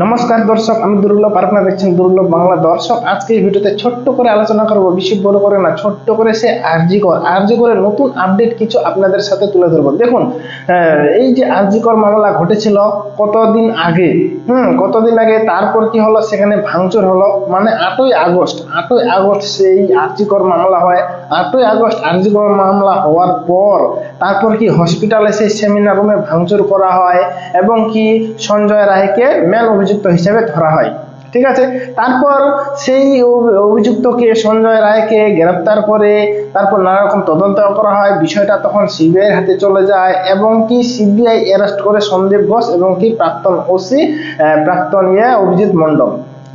নমস্কার দর্শক, আমি দুর্লভ আপনারা দেখছেন দুর্লভ বাংলা। দর্শক, আজকে এই ভিডিওতে ছোট্ট করে আলোচনা করব, বেশি বড় করে না, ছোট্ট করে সে আরজিকর আরজিকরের নতুন আপডেট কিছু আপনাদের সাথে তুলে ধরবো। দেখুন এই যে আরজিকর মামলা ঘটেছিল কতদিন আগে? হুম, কতদিন আগে? তারপর কি হলো? সেখানে ভাঙচুর হলো। মানে আটই আগস্ট আটই আগস্ট সেই আরজিকর মামলা হয়। আটই আগস্ট আরজিকর মামলা হওয়ার পর তারপর কি হসপিটালে সেই সেমিনার রুমে ভাঙচুর করা হয়? এবং কি সঞ্জয় রায়কে মেন অভিযুক্ত হিসেবে ধরা হয়। ঠিক আছে? তারপর সেই অভিযুক্তকে সঞ্জয় রায়কে গ্রেপ্তার করে তারপর নানা রকম তদন্ত করা হয়। বিষয়টা তখন সিবিআই হাতে চলে যায় এবং কি সিবিআই অ্যারেস্ট করে সন্দীপ ঘোষ এবং কি প্রাক্তন ওসি প্রাক্তন ইয়ে অভিজিৎ মণ্ডল।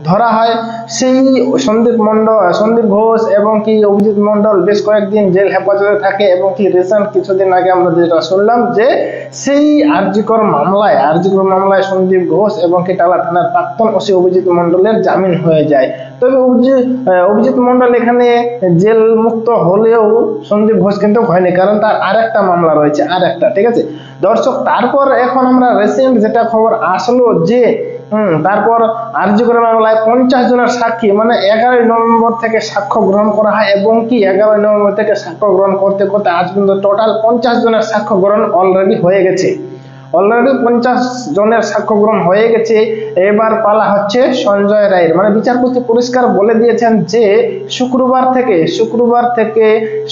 ধরা হয়। সেই সন্দীপ মন্ডল সন্দীপ ঘোষ এবং কি অভিজিৎ মন্ডল বেশ কয়েকদিন জেল হেফাজতে থাকে এবং কি রিসেন্ট কিছুদিন আগে আমরা যেটা শুনলাম যে সেই আরজিকর মামলায় আরজিকর মামলায় সন্দীপ ঘোষ এবং কি টালা থানার প্রাক্তন ওসি অভিজিৎ মন্ডলের জামিন হয়ে যায়। তবে অভিজিৎ অভিজিৎ মন্ডল এখানে জেল মুক্ত হলেও সন্দীপ ঘোষ কিন্তু হয়নি, কারণ তার আর একটা মামলা রয়েছে আর একটা ঠিক আছে? দর্শক, তারপর এখন আমরা রিসেন্ট যেটা খবর আসলো যে হুম, তারপর করে মামলায় পঞ্চাশ জনের সাক্ষী মানে এগারোই নভেম্বর থেকে সাক্ষ্য গ্রহণ করা হয় এবং কি এগারোই নভেম্বর থেকে সাক্ষ্য গ্রহণ করতে করতে আজ পর্যন্ত টোটাল পঞ্চাশ জনের সাক্ষ্য গ্রহণ অলরেডি হয়ে গেছে। অলরেডি পঞ্চাশ জনের সাক্ষ্য গ্রহণ হয়ে গেছে। এবার পালা হচ্ছে সঞ্জয় রায়ের। মানে বিচারপতি পরিষ্কার বলে দিয়েছেন যে, শুক্রবার থেকে শুক্রবার থেকে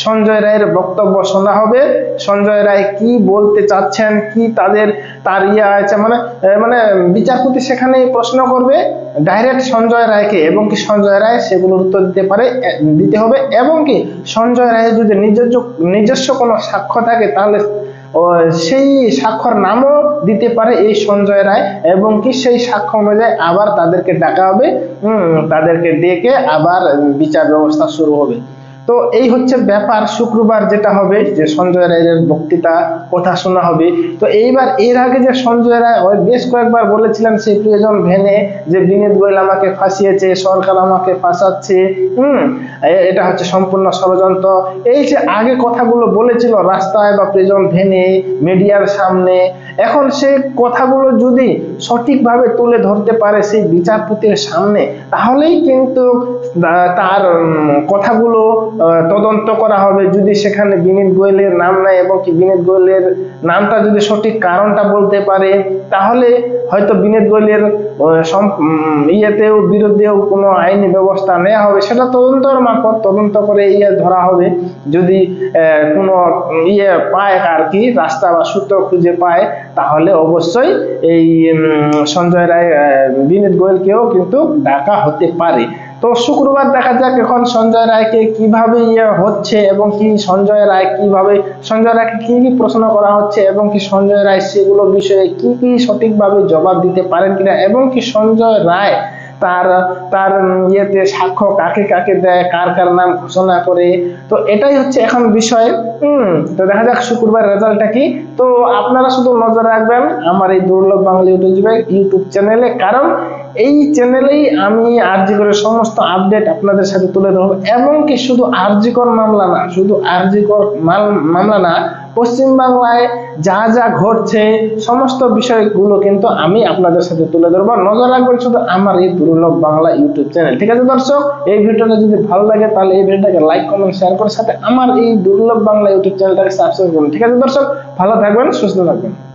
সঞ্জয় রায়ের বক্তব্য শোনা হবে। সঞ্জয় রায় কি বলতে চাচ্ছেন, কি তাদের, তার ইয়ে আছে? মানে মানে বিচারপতি সেখানে প্রশ্ন করবে ডাইরেক্ট সঞ্জয় রায়কে, এবং কি সঞ্জয় রায় সেগুলোর উত্তর দিতে পারে দিতে হবে। এবং কি সঞ্জয় রায়ের যদি নিজস্ব নিজস্ব কোনো সাক্ষ্য থাকে, তাহলে সেই স্বাক্ষর নামও দিতে পারে এই সঞ্জয় রায়, এবং কি সেই সাক্ষ্য অনুযায়ী আবার তাদেরকে ডাকা হবে, হম, তাদেরকে ডেকে আবার বিচার ব্যবস্থা শুরু হবে। তো এই হচ্ছে ব্যাপার, শুক্রবার যেটা হবে, যে সঞ্জয় রায়ের বক্তৃতা, কথা শোনা হবে। তো এইবার এর আগে যে সঞ্জয় রায় বেশ কয়েকবার বলেছিলেন সেই প্রিয়জন ভেনে যে বিনীত গোয়েল আমাকে ফাঁসিয়েছে, সরকার আমাকে ফাঁসাচ্ছে, হুম? এটা হচ্ছে সম্পূর্ণ ষড়যন্ত্র। এই যে আগে কথাগুলো বলেছিল রাস্তায় বা প্রিজন ভেনে, মিডিয়ার সামনে এখন সে কথাগুলো যদি সঠিকভাবে তুলে ধরতে পারে সেই বিচারপতির সামনে, তাহলেই কিন্তু তার কথাগুলো তদন্ত করা হবে যদি সেখানে বিনীত গোয়েলের নাম নাই এবং কি বিনীত গোয়েলের নামটা যদি সঠিক কারণটা বলতে পারে, তাহলে হয়তো বিনীত গোয়েলের ইয়েতেও বিরুদ্ধেও কোনো আইনি ব্যবস্থা নেওয়া হবে। সেটা তদন্তর মারফত তদন্ত করে ইয়ে ধরা হবে। যদি কোনো ইয়ে পায় আর কি, রাস্তা বা সূত্র খুঁজে পায়, তাহলে অবশ্যই এই সঞ্জয় রায় বিনীত গোয়েলকেও কিন্তু ডাকা হতে পারে। তো শুক্রবার দেখা যাক এখন সঞ্জয় রায়কে কীভাবে ইয়ে হচ্ছে এবং কি সঞ্জয় রায় কীভাবে, সঞ্জয় রায়কে কি কি প্রশ্ন করা হচ্ছে এবং কি সঞ্জয় রায় সেগুলো বিষয়ে কি কি সঠিকভাবে জবাব দিতে পারেন কিনা এবং কি সঞ্জয় রায় তার তার ইয়েতে সাক্ষ্য কাকে কাকে দেয়, কার কার নাম ঘোষণা করে, তো এটাই হচ্ছে এখন বিষয়। হুম, তো দেখা যাক শুক্রবার রেজাল্টটা কি। তো আপনারা শুধু নজর রাখবেন আমার এই দুর্লভ বাংলা ইউটিউব ইউটিউব চ্যানেলে, কারণ এই চ্যানেলেই আমি আরজিকরের সমস্ত আপডেট আপনাদের সাথে তুলে ধরবো এবং কি শুধু আরজিকর মামলা না, শুধু আরজিকর মাল- মামলা না পশ্চিমবাংলায় যা যা ঘটছে, সমস্ত বিষয়গুলো কিন্তু আমি আপনাদের সাথে তুলে ধরবো। নজর রাখবেন শুধু আমার এই দুর্লভ বাংলা ইউটিউব চ্যানেল ঠিক আছে দর্শক? এই ভিডিওটা যদি ভালো লাগে, তাহলে এই ভিডিওটাকে লাইক কমেন্ট শেয়ার করার সাথে আমার এই দুর্লভ বাংলা ইউটিউব চ্যানেলটাকে সাবস্ক্রাইব করুন। ঠিক আছে দর্শক? ভালো থাকবেন, সুস্থ থাকবেন।